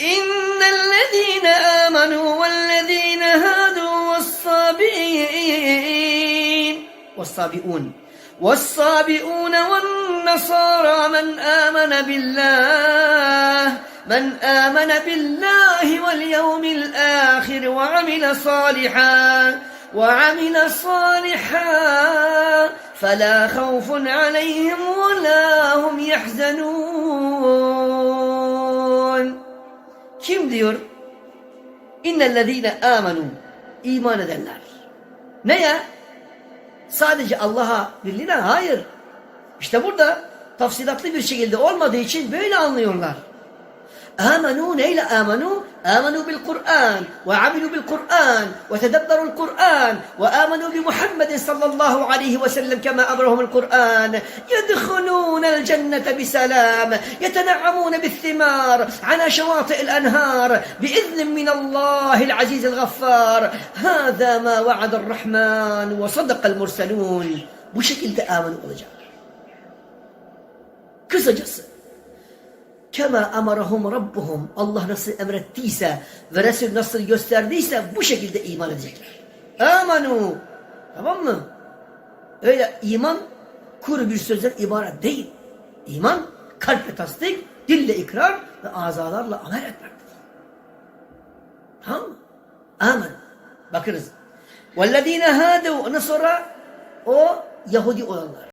إن الذين آمنوا والذين هادوا والصابئين والصابئون والصابئون والنصارى من آمن بالله من آمن بالله واليوم الآخر وعمل صالحا وعمل صالحا فلا خوف عليهم ولا هم يحزنون. Kim diyor? İnnellezine amenu iman edenler. Ne ya? Sadece Allah'a birliğine hayır. İşte burada tafsilatlı bir şekilde olmadığı için böyle anlıyorlar. آمنوا neyle آمنوا آمنوا بالقرآن وعملوا بالقرآن وتدبروا القرآن وآمنوا بمحمد صلى الله عليه وسلم كما أمرهم القرآن. يدخلون الجنة بسلام يتنعمون بالثمار على شواطئ الأنهار بإذن من الله العزيز الغفار. هذا ما وعد الرحمن وصدق المرسلون. bu şekilde amin olacak. Kısacası Kema amarahum rabbuhum Allah nasıl emrettiyse ve Resul nasıl gösterdiyse bu şekilde iman edecekler. Amanu. Tamam mı? Öyle iman kuru bir sözden ibaret değil. İman kalple tasdik, dille ikrar ve azalarla amel etmektir. Tamam mı? Amen. Bakınız. وَالَّذ۪ينَ هَادَوْا Ondan sonra o Yahudi olanlar.